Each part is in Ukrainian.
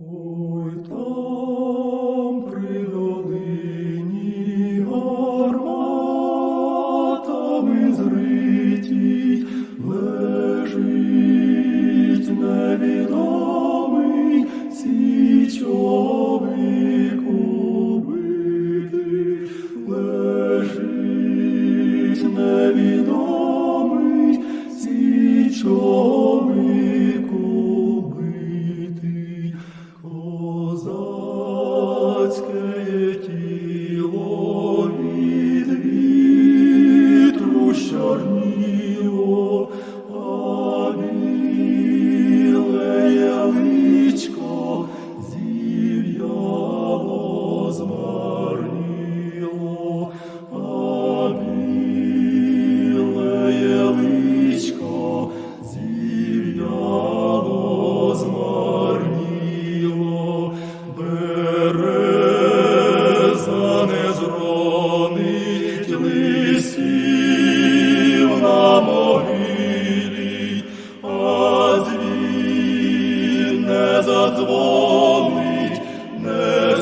Ой там при долині гарматами лежить невідомий січовий убитий.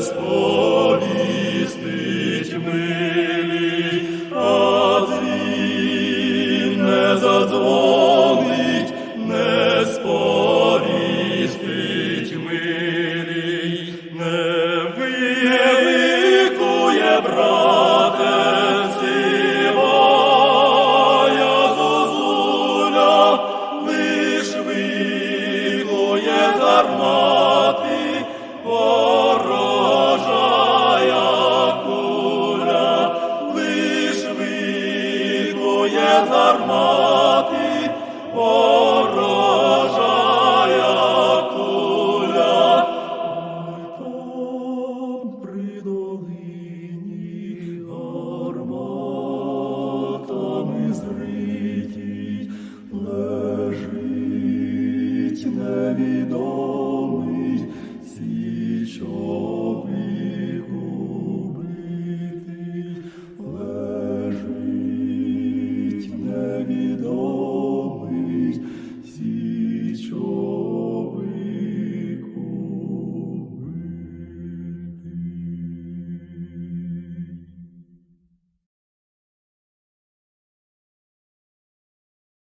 сповістить милий, а дзвін не задзвонить, не сповістить милий, не виликує брате. Arma. is the reason.